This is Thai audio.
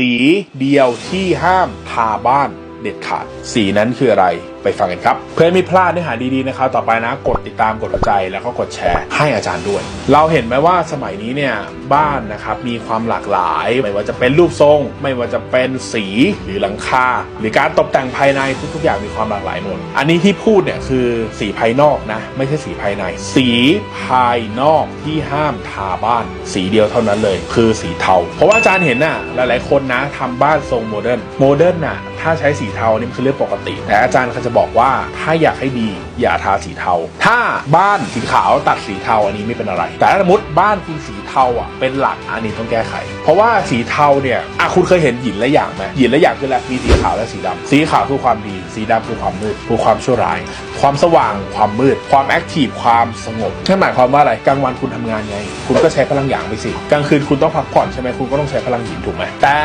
สีเดียวที่ห้ามทาบ้าน เด็ดขาดสีนั้นคืออะไรไปฟังกันครับ เพื่อไม่พลาดเนื้อหาดีๆนะครับต่อไปนะกดติดตามกดหัวใจแล้วก็กดแชร์ให้อาจารย์ด้วย เราเห็นไหมว่าสมัยนี้เนี่ยบ้านนะครับมีความหลากหลาย ไม่ว่าจะเป็นรูปทรง ไม่ว่าจะเป็นสีหรือหลังคาหรือการตกแต่งภายในทุกๆอย่างมีความหลากหลายหมดอันนี้ที่พูดเนี่ยคือสีภายนอกนะไม่ใช่สีภายใน สีภายนอกที่ห้ามทาบ้าน สีเดียวเท่านั้นเลย คือสีเทาเพราะว่าอาจารย์เห็นน่ะหลายๆคนนะทำบ้านทรงโมเดิร์นโมเดิร์นน่ะ ถ้าใช้สีเทานี่มันคือเรื่องปกติ แต่อาจารย์เขาจะบอกว่าถ้าอยากให้ดีอย่าทาสีเทา ถ้าบ้านสีขาวตัดสีเทาอันนี้ไม่เป็นอะไร แต่ถ้าสมมติบ้านคุณสีเทาอะเป็นหลักอันนี้ต้องแก้ไข เพราะว่าสีเทาเนี่ยอะคุณเคยเห็นหยินและอย่างไหมหยินและอย่างคืออะไรมีสีขาวและสีดำสีขาวคือความดี สีดำคือความมืดคือความชั่วร้าย ความสว่างความมืด ความแอคทีฟความสงบนั่นหมายความว่าอะไรกลางวันคุณทำงานไง คุณก็ใช้พลังหยางไปสิกลางคืนคุณต้องพักผ่อนใช่ไหมคุณก็ต้องใช้พลังหยินถูกไหมแต่